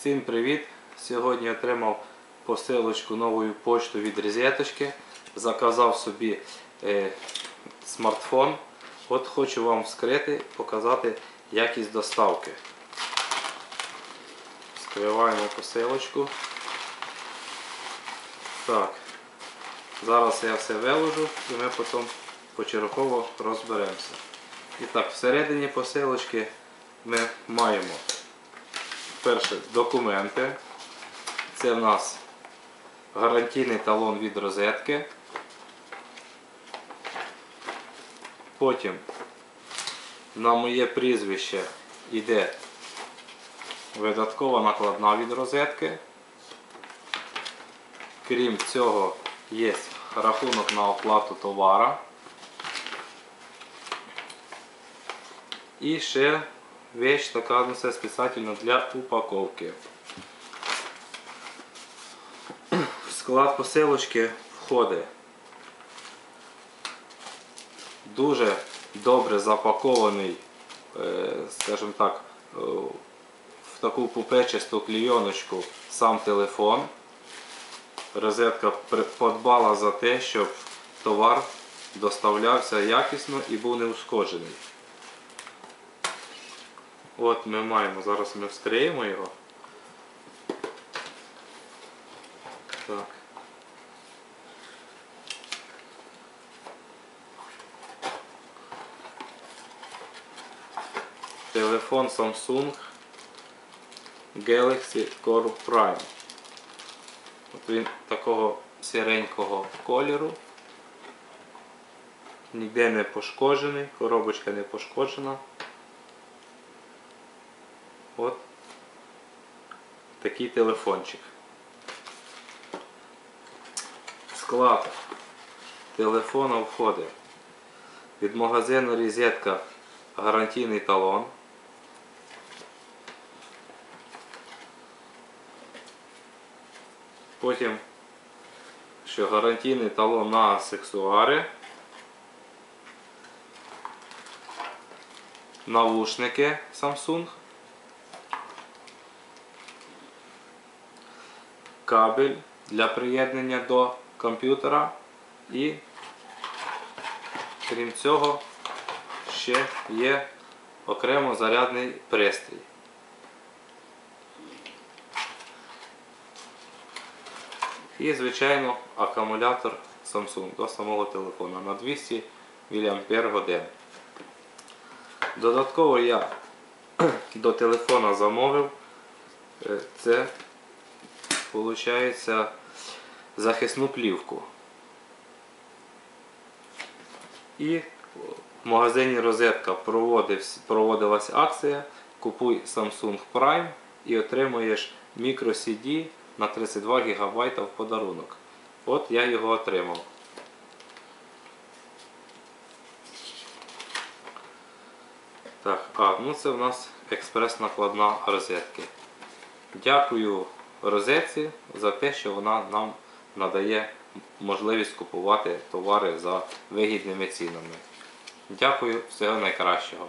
Всім привіт! Сьогодні отримав посилочку новою поштою від розеточки. Заказав собі е, смартфон. От хочу вам вскрити, показати якість доставки. Скриваємо посилочку. Так. Зараз я все виложу і ми потім почергово розберемося. І так, всередині посилочки ми маємо перше документи. Це в нас гарантійний талон від розетки. Потім на моє прізвище йде видаткова накладна від розетки. Крім цього, є рахунок на оплату товара. І ще вещь ну це для упаковки. В склад посилочки входить дуже добре запакований, е, скажімо так, е, в таку пупечисту клійоночку сам телефон. Розетка подбала за те, щоб товар доставлявся якісно і був не ушкоджений. От ми маємо, зараз ми вскриємо його. Так. Телефон Samsung Galaxy Core Prime. От він такого сіренького кольору. Ніде не пошкоджений, коробочка не пошкоджена. От такий телефончик. Склад телефона входить від магазину Розетка гарантійний талон. Потім що гарантійний талон на аксесуари. Навушники Samsung. Кабель для приєднання до комп'ютера і крім цього ще є окремо зарядний пристрій. І, звичайно, акумулятор Samsung до самого телефона на 200 мАч. Додатково я до телефона замовив е, це виходить захисну плівку. І в магазині Розетка проводилась акція Купуй Samsung Prime і отримуєш мікро CD на 32 ГБ в подарунок. От я його отримав. Так, а, ну це в нас експрес-накладна розетки. Дякую розетці за те, що вона нам надає можливість купувати товари за вигідними цінами. Дякую, всього найкращого.